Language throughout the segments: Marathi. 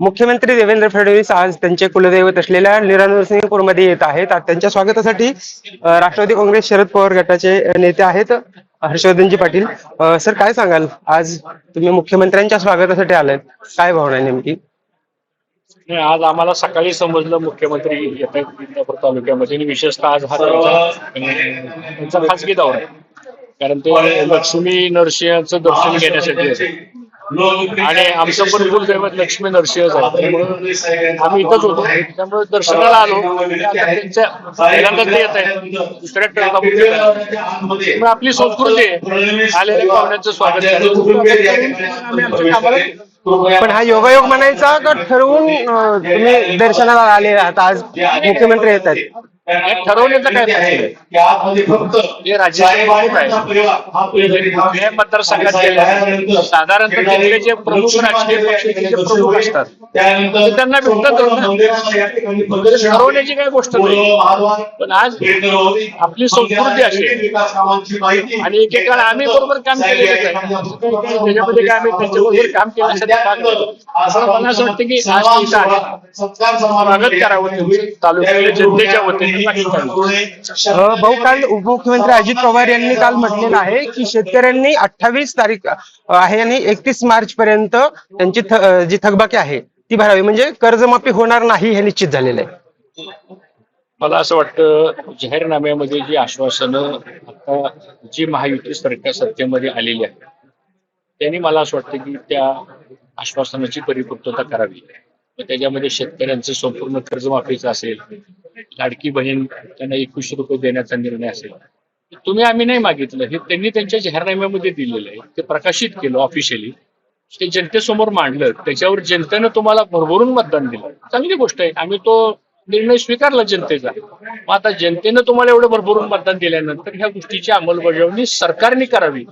मुख्यमंत्री देवेंद्र फडणवीस आज त्यांचे कुलदैवत असलेल्या निरानरसिंहपूरमध्ये येत आहेत. आज त्यांच्या स्वागतासाठी राष्ट्रवादी काँग्रेस शरद पवार गटाचे नेते आहेत हर्षवर्धनजी पाटील. सर काय सांगाल? आज तुम्ही मुख्यमंत्र्यांच्या स्वागतासाठी आलात काय भावना नेमकी? आज आम्हाला सकाळी समजलं मुख्यमंत्री येतात इंदापूर तालुक्यामध्ये आणि विशेषतः आज हा त्यांचा खासगी दौरा आहे. कारण ते लक्ष्मी नरसिंहाचं दर्शन घेण्यासाठी आणि आमचं पण कुलदैवत लक्ष्मी आहे त्यामुळे आम्ही इथंच होतो. त्यामुळे दर्शनाला आलो. आता त्यांच्या पहिल्यांदाच येत आहे. दुसऱ्या आपली संस्कृती आहे आलेल्या पाहुण्यांचं स्वागत पण हा योगायोग म्हणायचा का ठरवून तुम्ही दर्शनाला आले आहात? आज मुख्यमंत्री येत आहेत. हे ठरवण्याचं काय प्रश्न आहे? हे राज्याचे प्रमुख आहे कुठल्याही मतदारसंघात गेल्या साधारणतः जिल्ह्याचे प्रमुख राजकीय पक्षाचे जे प्रमुख असतात ते त्यांना भेटतात ठरवण्याची काही गोष्ट नाही पण आज आपली संस्कृती अशी आहे आणि एकेकाळी आम्ही बरोबर काम केलेलं आहे त्याच्यामध्ये काय आम्ही त्यांच्याबरोबर काम केल्यासाठी काम केलं असं मला असं वाटतं की आज आहे. स्वागत करावं जनतेच्या वतीने भाऊ काल उपमुख्यमंत्री अजित पवार यांनी काल म्हटलेलं आहे की शेतकऱ्यांनी अठ्ठावीस तारीख आहे आणि एकतीस मार्च पर्यंत त्यांची जी थकबाकी आहे ती भरावी. म्हणजे कर्जमाफी होणार नाही हे निश्चित झालेलं आहे. मला असं वाटतं जाहीरनाम्यामध्ये जी आश्वासनं आता जी महायुती सरकार सत्तेमध्ये आलेली आहे त्यांनी मला असं वाटतं की त्या आश्वासनाची परिपूर्तता करावी. त्याच्यामध्ये शेतकऱ्यांचं संपूर्ण कर्जमाफीचं असेल लाडकी बहीण त्यांना एकवीसशे रुपये देण्याचा निर्णय असेल. तुम्ही आम्ही नाही मागितलं हे त्यांनी त्यांच्या जाहीरनाम्यामध्ये दिलेलं आहे ते प्रकाशित केलं ऑफिशियली ते जनतेसमोर मांडलं त्याच्यावर जनतेनं तुम्हाला भरभरून मतदान दिलं. चांगली गोष्ट आहे आम्ही तो निर्णय स्वीकारला जनतेचा. मग आता जनतेनं तुम्हाला एवढं भरभरून मतदान दिल्यानंतर ह्या गोष्टीची अंमलबजावणी सरकारने करावी.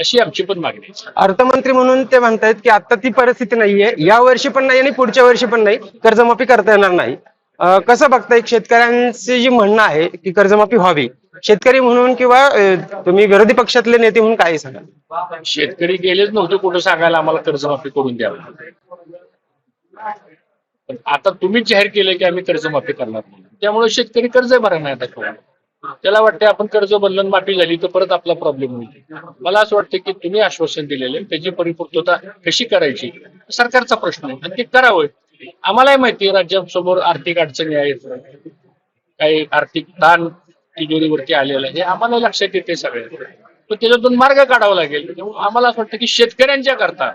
अशी आमची पण मागणी आहे. अर्थमंत्री म्हणून ते म्हणतायत की आता ती परिस्थिती नाहीये. या वर्षी पण नाही आणि पुढच्या वर्षी पण नाही. कर्जमाफी करता येणार नाही. अ, कसं बघताय? शेतकऱ्यांची जी म्हणणं आहे की कर्जमाफी व्हावी. शेतकरी म्हणून किंवा अ, तुम्ही विरोधी पक्षातले नेते म्हणून काय सांगाल? शेतकरी गेलेच नव्हते कुठं सांगायला आम्हाला कर्जमाफी करून द्यावं. पण आता तुम्हीच जाहीर केलं की आम्ही कर्जमाफी करणार म्हणून त्यामुळे शेतकरी कर्ज भरणार नाही आता कोण. त्याला वाटते आपण कर्ज बंधन माफी झाली तर परत आपला प्रॉब्लेम होईल. मला असं वाटतं की तुम्ही आश्वासन दिलेले त्याची परिपूर्तता कशी करायची? सरकारचा प्रश्न आहे. आणि ते करावं. आम्हालाही माहिती आहे राज्यासमोर आर्थिक अडचणी आहेत. काही आर्थिक ताण तिजोरीवरती आलेलं आहे. हे आम्हाला लक्षात येते सगळे. पण त्याच्यातून मार्ग काढावा लागेल. आम्हाला असं वाटतं की शेतकऱ्यांच्या करता.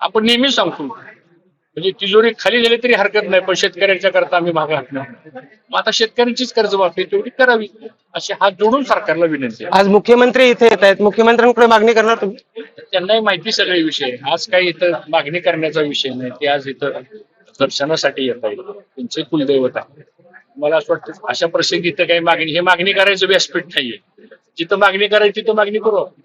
आपण नेहमी सांगतो म्हणजे तिजोरी खाली गेली तरी हरकत नाही पण शेतकऱ्यांच्या करता आम्ही मागे हटणार मग आता शेतकऱ्यांचीच कर्जमाफी तेवढी करावी. अशी हात जोडून सरकारला विनंती आहे. आज मुख्यमंत्री इथे येत आहेत. मुख्यमंत्र्यांकडे मागणी करणार तुम्ही? त्यांनाही माहिती सगळे विषय. आज काही इथं मागणी करण्याचा विषय नाही. ते आज इथं दर्शनासाठी येत आहे त्यांचे कुलदैवत आहे मला असं वाटतं अशा प्रसंगी इथं काही मागणी हे मागणी करायचं व्यासपीठ नाहीये. जिथं मागणी करायची तिथं मागणी करू आपण.